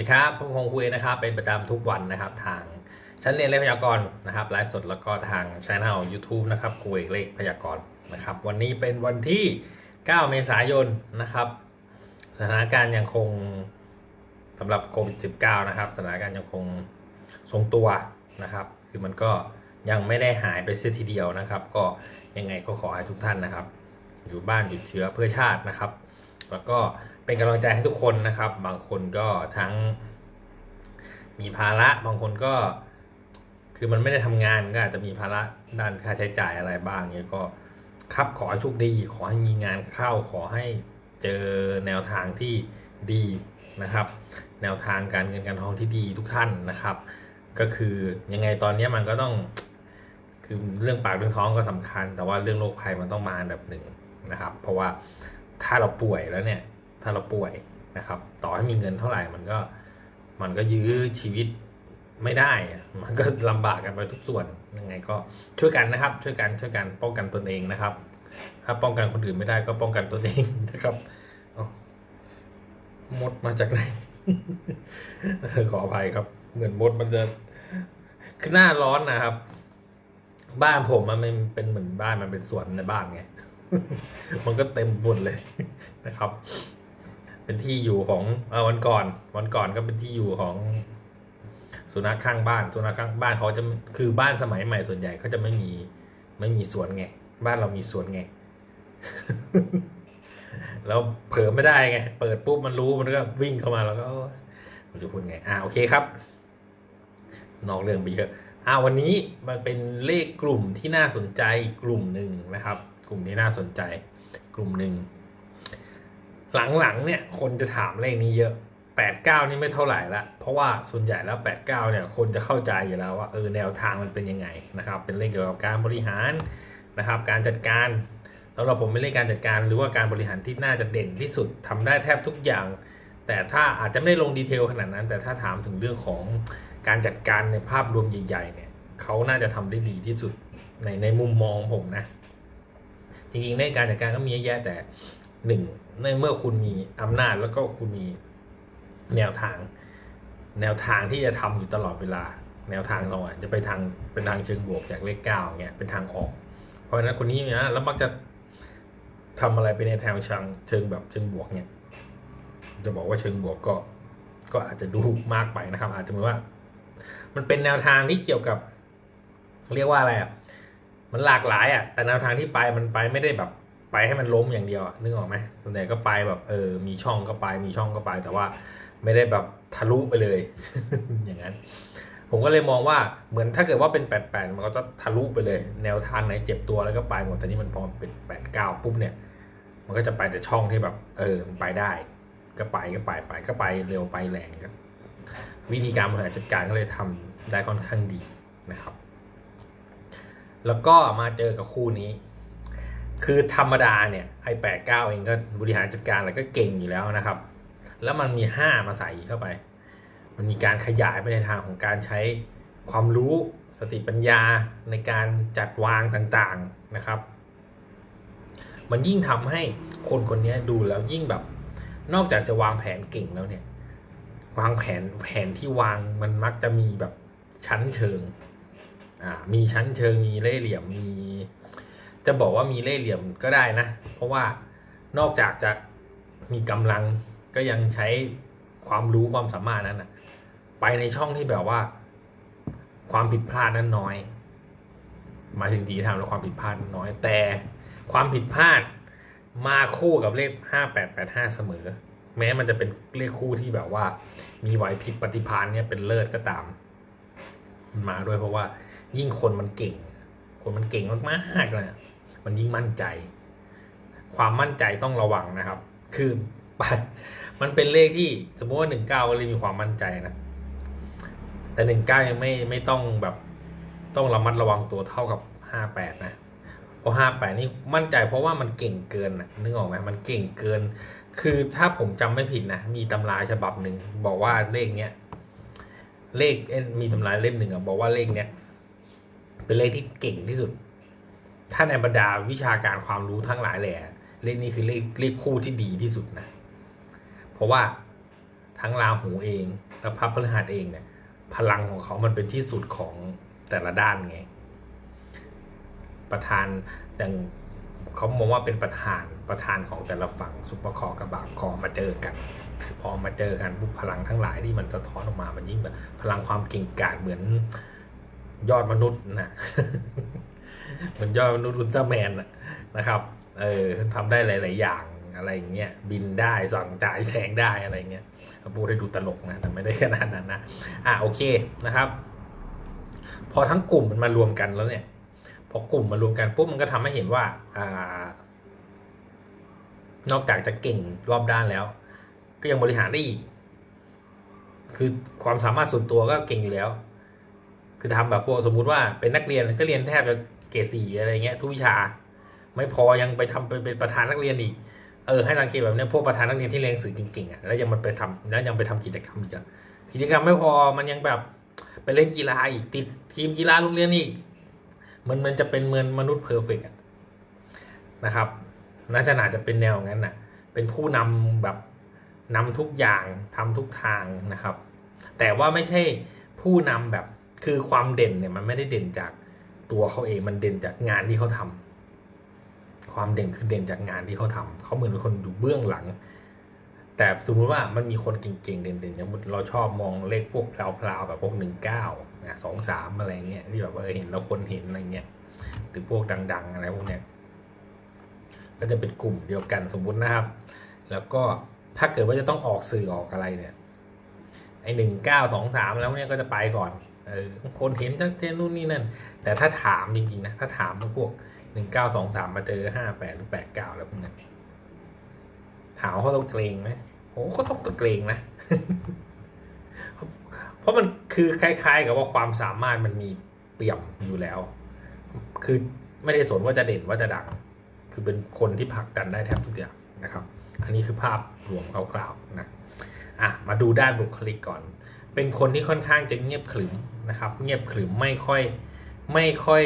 วัสดีครับผมคงคุยนะครับ เป็นประจำทุกวันนะครับ ทางชั้นเรียนเลขพยากรณ์นะครับไลฟ์สดแล้วก็ทางช่อง YouTube นะครับคุยเลขพยากรณ์นะครับ วันนี้เป็นวันที่ 9 เมษายนนะครับ สถานการณ์ยังคงสำหรับโควิด -19 นะครับ สถานการณ์ยังคงทรงตัวนะครับ คือมันก็ยังไม่ได้หายไปเสียทีเดียวนะครับ ก็ยังไงก็ขอให้ทุกท่านนะครับ อยู่บ้านหยุดเชื้อเพื่อชาตินะครับ แล้วก็เป็นกำลังใจให้ทุกคนนะครับ บางคนก็ทั้งมีภาระบางคนก็คือมันไม่ได้ทำงานก็อาจจะมีภาระด้านค่าใช้จ่ายอะไรบ้างเนี่ยก็ครับขอให้โชคดีขอให้มีงานเข้าขอให้เจอแนวทางที่ดีนะครับ แนวทางการเงินการทองที่ดีทุกท่านนะครับ ก็คือยังไงตอนนี้มันก็ต้องคือเรื่องปากเรื่องท้องก็สำคัญ แต่ว่าเรื่องโรคภัยมันต้องมาอันดับหนึ่งนะครับ เพราะว่า ถ้าเราป่วยแล้วเนี่ย ถ้าเราป่วยนะครับ ต่อให้มีเงินเท่าไหร่มันก็มันก็ยื้อชีวิตไม่ได้ มันก็ลำบากกันไปทุกส่วนยังไงก็ช่วยกันนะครับ ช่วยกันช่วยกันป้องกันตนเองนะครับ ถ้าป้องกันคนอื่นไม่ได้ก็ป้องกันตนเองนะครับมดมาจากไหนขออภัยครับ เหมือนมดมันจะคือหน้าร้อนนะครับ บ้านผมมันเป็นเหมือนบ้านมันเป็นสวนในบ้านไง มันก็เต็มบนเลยนะครับ เป็นที่อยู่ของเออวันก่อน วันก่อนก็เป็นที่อยู่ของสุนัขข้างบ้านสุนัขข้างบ้านเขาจะคือบ้านสมัยใหม่ส่วนใหญ่เขาจะไม่มีไม่มีสวนไง บ้านเรามีสวนไงแล้วเผลอไม่ได้ไง เปิดปุ๊บมันรู้มันก็วิ่งเข้ามาแล้วก็ผมจะพูดไง อ่าโอเคครับ นอกเรื่องไปเยอะอ่าวันนี้มันเป็นเลขกลุ่มที่น่าสนใจกลุ่มหนึ่งนะครับ กลุ่มที่น่าสนใจ กลุ่มหนึ่งหลังๆเนี่ยคนจะถามเลขนี้เยอะ 89 นี่ไม่เท่าไหร่ละ เพราะว่าส่วนใหญ่แล้ว 89 เนี่ยคนจะเข้าใจอยู่แล้วว่าเออแนวทางมันเป็นยังไงนะครับ เป็นเลขเกี่ยวกับการบริหารนะครับ การจัดการสำหรับผมเป็นเลขการจัดการหรือว่าการบริหารที่น่าจะเด่นที่สุดทำได้แทบทุกอย่าง แต่ถ้าอาจจะไม่ได้ลงดีเทลขนาดนั้น แต่ถ้าถามถึงเรื่องของการจัดการในภาพรวมใหญ่ๆเนี่ยเขาน่าจะทำได้ดีที่สุดในในมุมมองผมนะ จริงๆในการจัดการก็มีเยอะแยะแต่หนึ่งในเมื่อคุณมีอำนาจแล้วก็คุณมีแนวทาง แนวทางที่จะทำอยู่ตลอดเวลา แนวทางเราอะจะไปทางเป็นทางเชิงบวกจากเลขเก้าเงี้ยเป็นทางออก เพราะฉะนั้นคนนี้เนี่ยแล้วมักจะทำอะไรไปในทางเชิงเชิงแบบเชิงบวกเนี่ย จะบอกว่าเชิงบวกก็ ก็อาจจะดูมากไปนะครับ อาจจะเหมือนว่า มันเป็นแนวทางที่เกี่ยวกับ เรียกว่าอะไรอะ มันหลากหลายอะแต่แนวทางที่ไปมันไปไม่ได้แบบไปให้มันล้มอย่างเดียวอะนึกออกไหมส่วนใหญ่ก็ไปแบบเออมีช่องก็ไป มีช่องก็ไป แต่ว่าไม่ได้แบบทะลุไปเลย อย่างนั้น ผมก็เลยมองว่าเหมือนถ้าเกิดว่าเป็นแปดแปดมันก็จะทะลุไปเลย แนวทางไหนเจ็บตัวแล้วก็ไปหมดแต่นี่มันพอเป็นแปดเก้าปุ๊บเนี่ย มันก็จะไปแต่ช่องที่แบบ เออมันไปได้ ก็ไปก็ไปไปก็ไปเร็วไปแรงครับวิธีการบริหารจัดการก็เลยทำได้ค่อนข้างดีนะครับ แล้วก็มาเจอกับคู่นี้ คือธรรมดาเนี่ยไอแปดเก้าเองก็บริหารจัดการอะไรก็เก่งอยู่แล้วนะครับ แล้วมันมีห้ามาใส่เข้าไป มันมีการขยายไปในทางของการใช้ความรู้สติปัญญาในการจัดวางต่างๆนะครับ มันยิ่งทำให้คนคนนี้ดูแล้วยิ่งแบบ นอกจากจะวางแผนเก่งแล้วเนี่ย วางแผนแผนที่วางมันมักจะมีแบบชั้นเชิง อ่ามีชั้นเชิงมีเล่เหลี่ยมมี จะบอกว่ามีเล่เหลี่ยมก็ได้นะ เพราะว่านอกจากจะมีกำลังก็ยังใช้ความรู้ความสามารถนั้นนะไปในช่องที่แบบว่า ความผิดพลาดนั้นน้อยหมายถึงทีทำแล้วความผิดพลาดน้อยแต่ความผิดพลาดมาคู่กับเลขห้าแปดแปดห้าเสมอ แม้มันจะเป็นเลขคู่ที่แบบว่า มีไหวพริบปฏิภาณเนี่ยเป็นเลิศก็ตามมันมาด้วยเพราะว่า ยิ่งคนมันเก่ง คนมันเก่งมากๆเลยอะมันยิ่งมั่นใจ ความมั่นใจต้องระวังนะครับ คือมันเป็นเลขที่สมมติว่าหนึ่งเก้าก็เลยมีความมั่นใจนะแต่หนึ่งเก้ายังไม่ไม่ต้องแบบต้องระมัดระวังตัวเท่ากับห้าแปดนะเพราะห้าแปดนี่มั่นใจเพราะว่ามันเก่งเกินนะนึกออกไหมมันเก่งเกิน คือถ้าผมจำไม่ผิดนะมีตำราฉบับหนึ่งบอกว่าเลขเนี้ยเลขเอ้ยมีตำราเล่มหนึ่งอะบอกว่าเลขเนี้ย เป็นเลขที่เก่งที่สุด ถ้าในบรรดาวิชาการความรู้ทั้งหลายแหละเลขนี้คือเลขเลขคู่ที่ดีที่สุดนะ เพราะว่าทั้งราหูเองและพระพฤหัสเองเนี่ย พลังของเขามันเป็นที่สุดของแต่ละด้านไง ประธานอย่างเขามองว่าเป็นประธานประธานของแต่ละฝั่งซุปเปอร์คอร์กับบาคอมาเจอกัน พอมาเจอกันพลังทั้งหลายที่มันสะท้อนออกมามันยิ่งแบบพลังความเก่งกาจเหมือน ยอดมนุษย์นะเหมือนยอดมนุษย์อุลตร้าแมนนะครับเออทำได้หลาย ๆ อย่างอะไรอย่างเงี้ยบินได้สั่งจ่ายแสงได้อะไรเงี้ยพูดให้ดูตลกนะแต่ไม่ได้ขนาดนั้นนะอะโอเคนะครับ พอทั้งกลุ่มมันมารวมกันแล้วเนี่ยพอกลุ่มมารวมกันปุ๊บมันก็ทำให้เห็นว่าอ่านอกจากจะเก่งรอบด้านแล้ว ก็ยังบริหารได้อีก คือความสามารถส่วนตัวก็เก่งอยู่แล้ว คือทำแบบพวกสมมุติว่าเป็นนักเรียนก็เรียนแทบจะเกรดสี่อะไรเงี้ยทุกวิชา ไม่พอยังไปทำไปเป็นประธานนักเรียนอีกเออให้สังเกตแบบนี้พวกประธานนักเรียนที่เรียนหนังสือเก่งๆอะแล้วยังมันไปทำแล้วยังไปทำกิจกรรมอีกอะกิจกรรมไม่พอมันยังแบบไปเล่นกีฬาอีกติดทีมกีฬาโรงเรียนอีกมันมันจะเป็นเหมือนมนุษย์เพอร์เฟกต์นะครับน่าจะน่าจะเป็นแนวงั้นน่ะ เป็นผู้นำแบบนำทุกอย่างทำทุกทางนะครับ แต่ว่าไม่ใช่ผู้นำแบบ คือความเด่นเนี่ยมันไม่ได้เด่นจากตัวเขาเองมันเด่นจากงานที่เขาทำความเด่นคือเด่นจากงานที่เขาทำเขาเหมือนเป็นคนอยู่เบื้องหลัง แต่สมมติว่ามันมีคนเก่งๆเด่นๆอย่างเราชอบมองเลขพวกพลาวๆแบบพวกหนึ่งเก้าสองสามอะไรเงี้ยที่แบบว่าเห็นแล้วคนเห็นอะไรเงี้ยหรือพวกดัง ๆ อะไรพวกเนี้ยก็จะเป็นกลุ่มเดียวกันสมมุตินะครับ แล้วก็ถ้าเกิดว่าจะต้องออกสื่อออกอะไรเนี่ยไอหนึ่งเก้าสองสามแล้วเนี่ยก็จะไปก่อน คนเห็นตั้งแต่นู่นนี่นั่น แต่ถ้าถามจริงๆนะ ถ้าถามพวกหนึ่งเก้าสองสามมาเจอห้าแปดหรือแปดเก้าแล้วพวกนี้นถามเขาต้องเกรงไหมโอ้เขาต้องเกรงนะ เพราะมันคือคล้าย ๆ กับว่าความสามารถมันมีเปี่ยมอยู่แล้ว คือไม่ได้สนว่าจะเด่นว่าจะดัง คือเป็นคนที่ผลักดันได้แทบทุกอย่างนะครับ อันนี้คือภาพรวมคร่าวๆนะ อะมาดูด้านบุคลิกก่อน เป็นคนที่ค่อนข้างจะเงียบขรึมนะครับ เงียบขรึมไม่ค่อยไม่ค่อย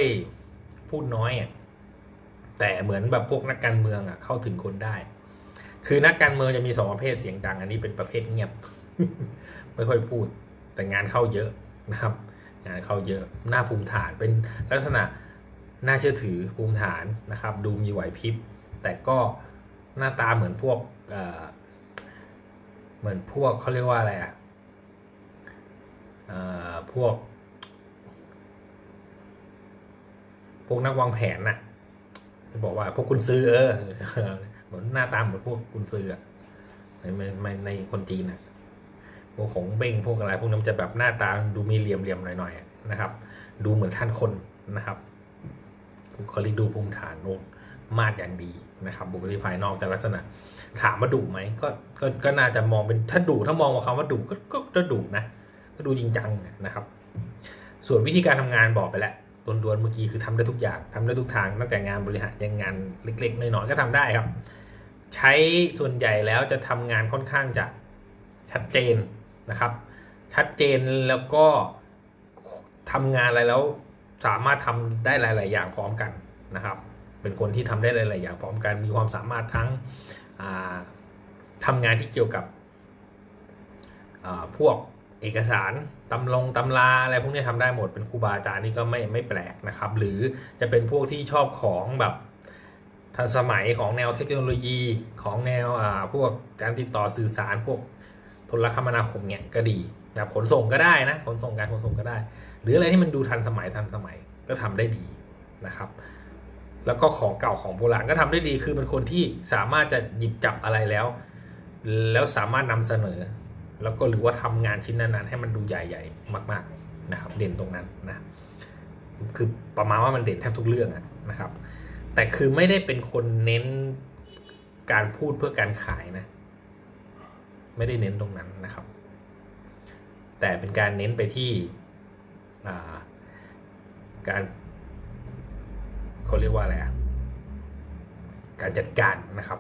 พูดน้อยอะแต่เหมือนแบบพวกนักการเมืองอะเข้าถึงคนได้ คือนักการเมืองจะมีสองประเภทเสียงดัง อันนี้เป็นประเภทเงียบ ไม่ค่อยพูด แต่งานเข้าเยอะนะครับ งานเข้าเยอะหน้าภูมิฐานเป็นลักษณะน่าเชื่อถือภูมิฐานนะครับ ดูมีไหวพริบ แต่ก็หน้าตาเหมือนพวก เหมือนพวกเขาเรียกว่าอะไรอะอพวก พวกนักวางแผนน่ะจะบอกว่าพวกกุนซือเออเหมือนหน้าตาเหมือนพวกกุนซืออะในในคนจีนอะพวกของเบ้งพวกอะไรพวกนั้นจะแบบหน้าตาดูมีเหลี่ยมเหลี่ยมๆหน่อยๆนะครับ ดูเหมือนท่านคนนะครับบุคลิกดูภูมิฐานโน้ต มาดอย่างดีนะครับบุคลิกภายนอกจะลักษณะ ถามว่าดุไหมก็ก็ก็น่าจะมองเป็นถ้าดุถ้ามองว่าคำว่าดุก็ก็ก็ดุนะก็ดูจริงจังนะครับ ส่วนวิธีการทำงานบอกไปแล้วล้วนๆเมื่อกี้คือทำได้ทุกอย่างทำได้ทุกทางตั้งแต่งานบริหารยังงานเล็กๆน้อยๆก็ทำได้ครับ ใช้ส่วนใหญ่แล้วจะทำงานค่อนข้างจะชัดเจนนะครับ ชัดเจนแล้วก็ทำงานอะไรแล้วสามารถทำได้หลาย ๆ อย่างพร้อมกันนะครับ เป็นคนที่ทำได้หลายๆอย่างพร้อมกันมีความสามารถทั้งอ่าทำงานที่เกี่ยวกับพวกเอกสารตำลงตำราอะไรพวกนี้ทำได้หมดเป็นครูบาอาจารย์นี่ก็ไม่ไม่แปลกนะครับ หรือจะเป็นพวกที่ชอบของแบบทันสมัยของแนวเทคโนโลยีของแนวอ่าพวกการติดต่อสื่อสารพวกโทรคมนาคมเนี่ยก็ดีแบบขนส่งก็ได้นะขนส่งการขนส่งก็ได้ หรืออะไรที่มันดูทันสมัยทันสมัยก็ทำได้ดีนะครับ แล้วก็ของเก่าของโบราณก็ทำได้ดีคือเป็นคนที่สามารถจะหยิบจับอะไรแล้ว แล้วสามารถนำเสนอ แล้วก็หรือว่าทำงานชิ้นนั้นๆ ให้มันดูใหญ่ๆ มาก ๆนะครับ เด่นตรงนั้นนะคือประมาณว่ามันเด่นแทบทุกเรื่องนะครับ แต่คือไม่ได้เป็นคนเน้นการพูดเพื่อการขายนะ ไม่ได้เน้นตรงนั้นนะครับ แต่เป็นการเน้นไปที่อ่าการ เขาเรียกว่าอะไรอะการจัดการนะครับ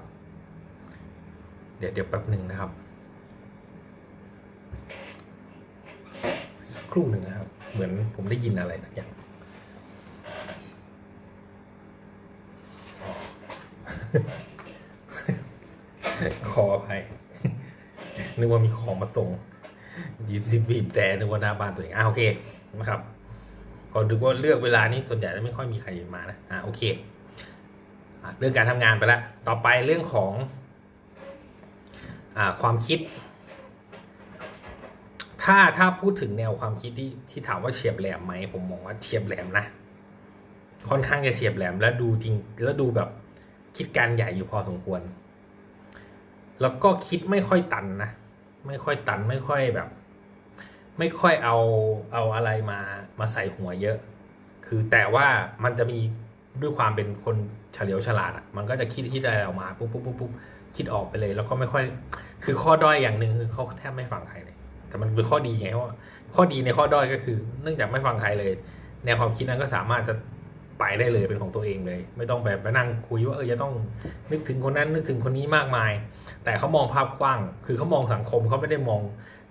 เดี๋ยวเดี๋ยวแป๊บหนึ่งนะครับ สักครู่หนึ่งนะครับ เหมือนผมได้ยินอะไรสักอย่างขออภัยนึกว่ามีของมาส่งยีสิบบีบแต่นึกว่าหน้าบ้านตัวเองอะโอเคนะครับ ก่อนดูว่าเลือกเวลานี้ส่วนใหญ่ไม่ค่อยมีใครมานะอะโอเคอเรื่องการทำงานไปแล้วต่อไปเรื่องของอ่าความคิด ถ้าถ้าพูดถึงแนวความคิดที่ที่ถามว่าเฉียบแหลมไหมผมมองว่าเฉียบแหลมนะค่อนข้างจะเฉียบแหลมและดูจริงแล้วดูแบบคิดการใหญ่อยู่พอสมควร แล้วก็คิดไม่ค่อยตันนะ ไม่ค่อยตันไม่ค่อยแบบ ไม่ค่อยเอาเอาอะไรมามาใส่หัวเยอะ คือแต่ว่ามันจะมีด้วยความเป็นคนเฉลียวฉลาดอะมันก็จะคิดที่ได้ออกมาปุ๊บปุ๊บปุ๊บปุ๊บคิดออกไปเลย แล้วก็ไม่ค่อย คือข้อด้อยอย่างหนึ่งคือเขาแทบไม่ฟังใครเลย แต่มันเป็นข้อดีไงเพราะว่าข้อดีในข้อด้อยก็คือ เนื่องจากไม่ฟังใครเลย แนวความคิดนั้นก็สามารถจะไปได้เลยเป็นของตัวเองเลย ไม่ต้องแบบไปนั่งคุยว่าเออจะต้องนึกถึงคนนั้นนึกถึงคนนี้มากมาย แต่เขามองภาพกว้าง คือเขามองสังคมเขาไม่ได้มอง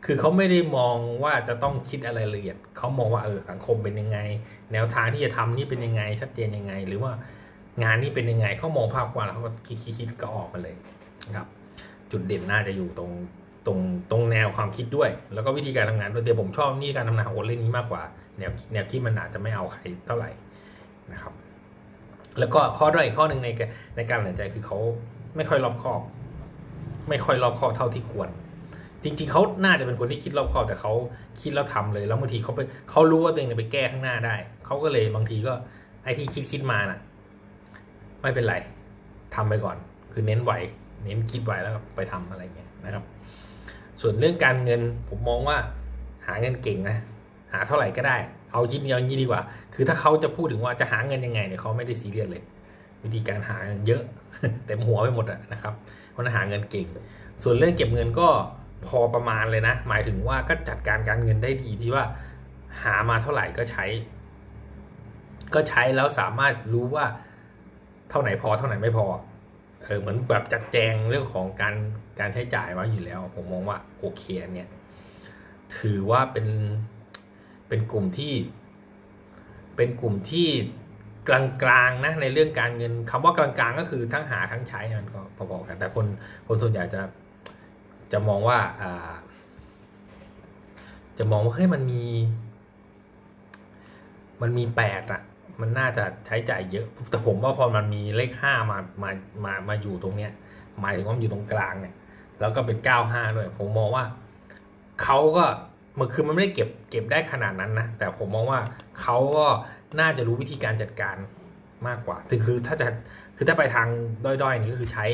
คือเขาไม่ได้มองว่าจะต้องคิดอะไรละเอียดเขามองว่าเออสังคมเป็นยังไง แนวทางที่จะทำนี่เป็นยังไง ชัดเจนยังไง หรือว่างานนี่เป็นยังไงเขามองภาพกว้างแล้วเขาก็คิดคิดคิดก็ออกมาเลยนะครับ จุดเด่นน่าจะอยู่ตรงตรงตรงแนวความคิดด้วย แล้วก็วิธีการทำงานด้วยแต่ผมชอบนี่การทำงานของโอเล่นนี้มากกว่า แนวแนวคิดมันอาจจะไม่เอาใครเท่าไหร่นะครับ แล้วก็ข้อด้อยข้อหนึ่งในการในการตัดสินใจคือเขาไม่ค่อยรอบคอบ ไม่ค่อยรอบคอบเท่าที่ควร จริง ๆเขาน่าจะเป็นคนที่คิดรอบคอบแต่เขาคิดแล้วทำเลย แล้วบางทีเขาไปเขารู้ว่าตัวเองไปแก้ข้างหน้าได้ เขาก็เลยบางทีก็ไอ้ที่คิดคิดมาน่ะ ไม่เป็นไรทำไปก่อน คือเน้นไหว เน้นคิดไว้แล้วไปทำอะไรเงี้ยนะครับ ส่วนเรื่องการเงินผมมองว่าหาเงินเก่งนะหาเท่าไหร่ก็ได้ เอาชิ้นเดียวงี้ดีกว่า คือถ้าเขาจะพูดถึงว่าจะหาเงินยังไงเนี่ยเขาไม่ได้ซีเรียสเลย วิธีการหาเงินเยอะเต็มหัวไปหมดอะนะครับเพราะนั้นหาเงินเก่ง ส่วนเรื่องเก็บเงินก็ พอประมาณเลยนะ หมายถึงว่าก็จัดการการเงินได้ดีที่ว่า หามาเท่าไหร่ก็ใช้ ก็ใช้แล้วสามารถรู้ว่าเท่าไหนพอเท่าไหนไม่พอเออเหมือนแบบจัดแจงเรื่องของการการใช้จ่ายไว้อยู่แล้ว ผมมองว่าโอเคเนี่ย ถือว่าเป็นเป็นกลุ่มที่ เป็นกลุ่มที่กลางๆนะในเรื่องการเงินคำว่ากลางๆ ก็คือทั้งหาทั้งใช้มันก็พอๆกัน แต่คนคนส่วนใหญ่จะ จะมองว่าอ่า จะมองว่าเฮ้ยมันมี มันมีแปดอะมันน่าจะใช้จ่ายเยอะ แต่ผมว่าพอมันมีเลขห้ามามามามาอยู่ตรงเนี้ยหมายถึงว่ามันอยู่ตรงกลางเนี่ย แล้วก็เป็นเก้าห้าด้วย ผมมองว่าเขาก็มันคือมันไม่ได้เก็บเก็บได้ขนาดนั้นนะ แต่ผมมองว่าเขาก็น่าจะรู้วิธีการจัดการมากกว่าคือถ้าจะคือถ้าไปทางด้อยๆนี่ก็คือใช้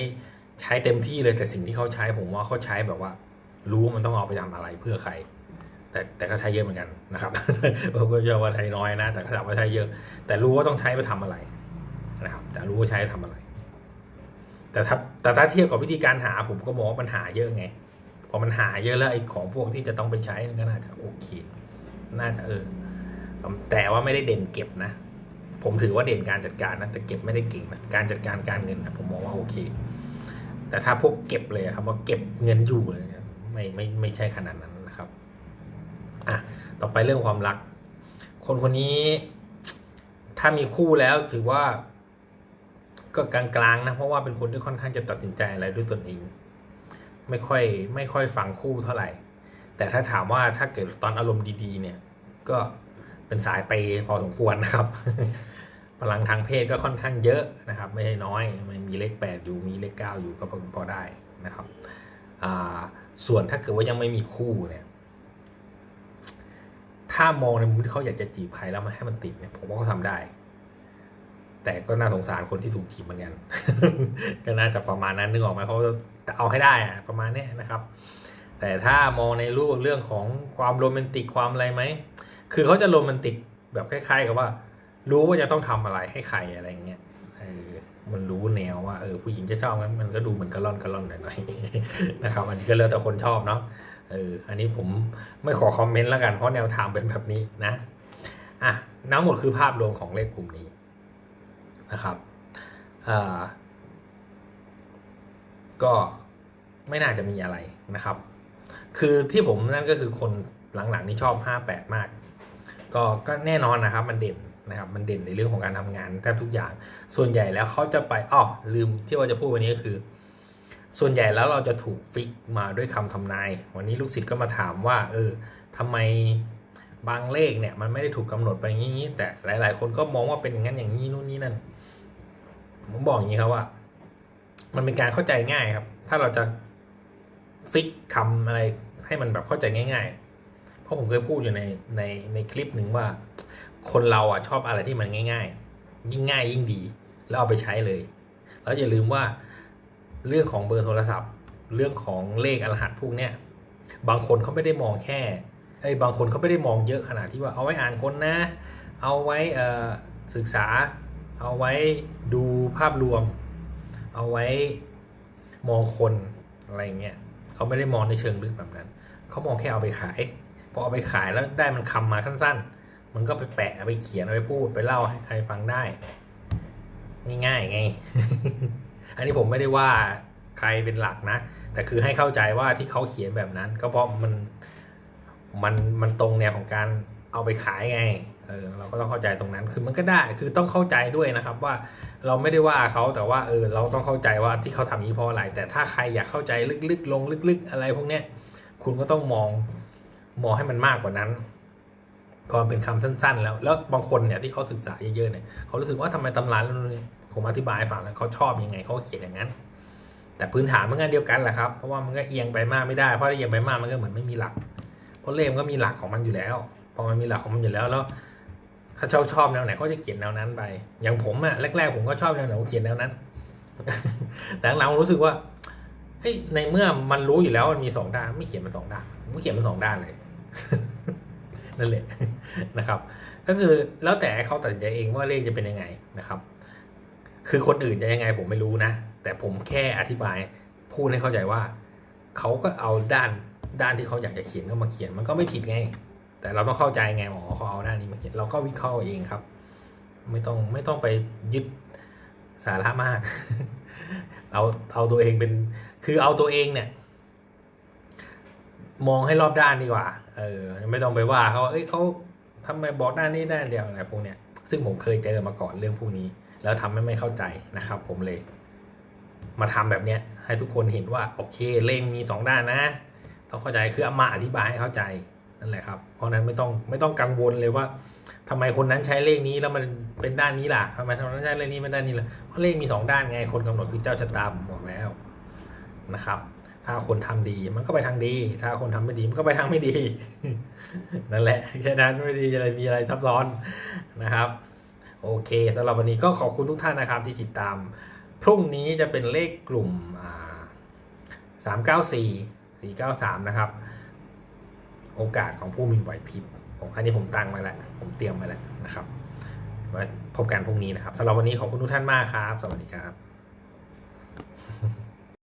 ใช้เต็มที่เลยแต่สิ่งที่เขาใช้ผมว่าเขาใช้แบบว่า รู้ว่ามันต้องเอาไปทำอะไรเพื่อใคร แต่แต่ก็ใช้เยอะเหมือนกันนะครับผมก็เชื่อว่าใช้น้อยนะ แต่ก็ถามว่าใช้เยอะ แต่รู้ว่าต้องใช้ไปทำอะไรนะครับ แต่รู้ว่าใช้ทำอะไร แต่ถ้าแต่ถ้าเทียบกับวิธีการหา ผมก็มองว่ามันหาเยอะไงพอมันหาเยอะแล้วไอ้ของพวกที่จะต้องไปใช้มันก็น่าจะโอเค น่าจะเออ แต่ว่าไม่ได้เด่นเก็บนะ ผมถือว่าเด่นการจัดการนะแต่เก็บไม่ได้เก่งนะการจัดการการเงินนะผมมองว่าโอเค แต่ถ้าพวกเก็บเลยครับว่าเก็บเงินอยู่เลยไม่ไม่ไม่ใช่ขนาดนั้นนะครับอะต่อไปเรื่องความรัก คนคนนี้ถ้ามีคู่แล้วถือว่า ก็กลางๆนะเพราะว่าเป็นคนที่ค่อนข้างจะตัดสินใจอะไรด้วยตนเอง ไม่ค่อยไม่ค่อยฟังคู่เท่าไหร่ แต่ถ้าถามว่าถ้าเกิดตอนอารมณ์ดีๆ เนี่ย ก็เป็นสายไปพอสมควรนะครับ พลังทางเพศก็ค่อนข้างเยอะนะครับ ไม่ใช่น้อยมันมีเลขแปดอยู่มีเลขเก้าอยู่ก็พอได้นะครับส่วนถ้าเกิดว่ายังไม่มีคู่เนี่ย ถ้ามองในมุมที่เขาอยากจะจีบใครแล้วมาให้มันติดเนี่ยผมว่าเขาทำได้ แต่ก็น่าสงสารคนที่ถูกจีบเหมือนกัน ก็น่าจะประมาณนั้นนึกออกไหมเขาจะเอาให้ได้อะประมาณนี้นะครับ แต่ถ้ามองในรูปเรื่องของความโรแมนติกความอะไรไหม คือเขาจะโรแมนติกแบบคล้าย ๆ กับว่า รู้ว่าจะต้องทำอะไรให้ใครอะไรเงี้ยเออมันรู้แนวว่าเออผู้หญิงจะชอบมันมันก็ดูเหมือนกระล่อนกระล่อนหน่อยๆนะครับ อันนี้ก็แล้วแต่คนชอบเนาะเอออันนี้ผมไม่ขอคอมเมนต์แล้วกันเพราะแนวทางเป็นแบบนี้นะอะทั้งหมดคือภาพรวมของเลขกลุ่มนี้นะครับอ่าก็ไม่น่าจะมีอะไรนะครับ คือที่ผมนั่นก็คือคนหลังๆนี่ชอบ 58 มาก ก็ก็แน่นอนนะครับ มันเด่น นะครับมันเด่นในเรื่องของการทำงานแทบทุกอย่าง ส่วนใหญ่แล้วเขาจะไปอ๋อลืมที่ว่าจะพูดวันนี้ก็คือ ส่วนใหญ่แล้วเราจะถูกฟิกมาด้วยคำทำนาย วันนี้ลูกศิษย์ก็มาถามว่า เออทำไมบางเลขเนี่ยมันไม่ได้ถูกกำหนดไปอย่างนี้ แต่หลาย ๆ คนก็มองว่าเป็นอย่างนั้นอย่างนี้นู่นนี่นั่นผมบอกอย่างนี้ครับว่า มันเป็นการเข้าใจง่ายครับ ถ้าเราจะฟิกคำอะไรให้มันแบบเข้าใจง่าย ราะผมเคยพูดอยู่ในในในคลิปหนึ่งว่า คนเราอะชอบอะไรที่มันง่าย ๆ ยิ่งง่ายยิ่งดี แล้วเอาไปใช้เลย แล้วอย่าลืมว่าเรื่องของเบอร์โทรศัพท์ เรื่องของเลขอรหัสพวกเนี้ยบางคนเขาไม่ได้มองแค่ไอ้บางคนเขาไม่ได้มองเยอะขนาดที่ว่าเอาไว้อ่านคนนะ เอาไว้เอ่อศึกษา เอาไว้ดูภาพรวม เอาไว้มองคนอะไรเงี้ยเขาไม่ได้มองในเชิงลึกแบบนั้น เขามองแค่เอาไปขาย พอเอาไปขายแล้วได้มันคำมาสั้นๆ มันก็ไปแปะไปเขียนไปพูดไปเล่าให้ใครฟังได้ง่ายๆไง อันนี้ผมไม่ได้ว่าใครเป็นหลักนะ แต่คือให้เข้าใจว่าที่เขาเขียนแบบนั้น ก็เพราะมันมันมันตรงแนวของการเอาไปขายไง เออเราก็ต้องเข้าใจตรงนั้น คือมันก็ได้ คือต้องเข้าใจด้วยนะครับว่าเราไม่ได้ว่าเขาแต่ว่าเออเราต้องเข้าใจว่าที่เขาทำอย่านี้เพราะอะไร แต่ถ้าใครอยากเข้าใจลึกๆ ลงลึก ๆ อะไรพวกเนี้ย คุณก็ต้องมอง มองให้มันมากกว่านั้นพอเป็นคำสั้น ๆ แล้ว แล้วบางคนเนี่ยที่เขาศึกษาเยอะๆเนี่ยเขารู้สึกว่าทำไมตำราแล้วนี่ผมอธิบายให้ฟังแล้วเขาชอบยังไงเขาเขียนอย่างนั้น แต่พื้นฐานมันก็เดียวกันแหละครับเพราะว่ามันก็เอียงไปมากไม่ได้เพราะถ้าเอียงไปมากมันก็เหมือนไม่มีหลัก เพราะเลขมันก็มีหลักของมันอยู่แล้วพอมันมีหลักของมันอยู่แล้วแล้วถ้าชอบชอบแนวไหนเขาจะเขียนแนวนั้นไป อย่างผมอะแรกๆผมก็ชอบแนวไหนผมเขียนแนวนั้น แต่หลังๆผมรู้สึกว่าเฮ้ยในเมื่อมันรู้อยู่แล้วมันมีสองด้านไม่เขียนมันสองด้านผมก็เขียนมันสองด้านเลย นั่นแหละนะครับ ก็คือแล้วแต่เขาตัดใจเองว่าเลขจะเป็นยังไงนะครับ คือคนอื่นจะยังไงผมไม่รู้นะ แต่ผมแค่อธิบายพูดให้เข้าใจว่าเขาก็เอาด้านด้านที่เขาอยากจะเขียนก็มาเขียนมันก็ไม่ผิดไง แต่เราต้องเข้าใจไงอ๋อเขาเอาด้านนี้มาเขียนเราก็วิเคราะห์เองครับ ไม่ต้องไม่ต้องไปยึดสาระมาก เอาเอาตัวเองเป็นคือเอาตัวเองเนี่ย มองให้รอบด้านดีกว่า เออ ไม่ต้องไปว่าเขาเอ้ยเขาทำไมบอกด้านนี้ด้านเดียวอะไรพวกเนี้ย ซึ่งผมเคยเจอมาก่อนเรื่องพวกนี้ แล้วทำให้ไม่เข้าใจนะครับ ผมเลย มาทำแบบเนี้ย ให้ทุกคนเห็นว่าโอเคเลขมีสองด้านนะต้องเข้าใจคือเอามาอธิบายให้เข้าใจนั่นแหละครับ เพราะนั้นไม่ต้องไม่ต้องกังวลเลยว่าทำไมคนนั้นใช้เลขนี้แล้วมันเป็นด้านนี้ล่ะทำไมคนนั้นใช้เลขนี้เป็นด้านนี้ล่ะเพราะเลขมีสองด้านไงคนกำหนดคือเจ้าชะตาผมบอกแล้วนะครับ ถ้าคนทำดีมันก็ไปทางดี ถ้าคนทำไม่ดีมันก็ไปทางไม่ดี นั่นแหละแค่นั้นไม่ดีอะไรมีอะไรซับซ้อนนะครับ โอเคสำหรับวันนี้ก็ขอบคุณทุกท่านนะครับที่ติดตาม พรุ่งนี้จะเป็นเลขกลุ่มสามเก้าสี่สี่เก้าสามนะครับ โอกาสของผู้มีไหวพริบผมอันนี้ผมตั้งไว้แล้ว ผมเตรียมไว้แล้วนะครับไว้พบกันพรุ่งนี้นะครับสำหรับวันนี้ขอบคุณทุกท่านมากครับ สวัสดีครับ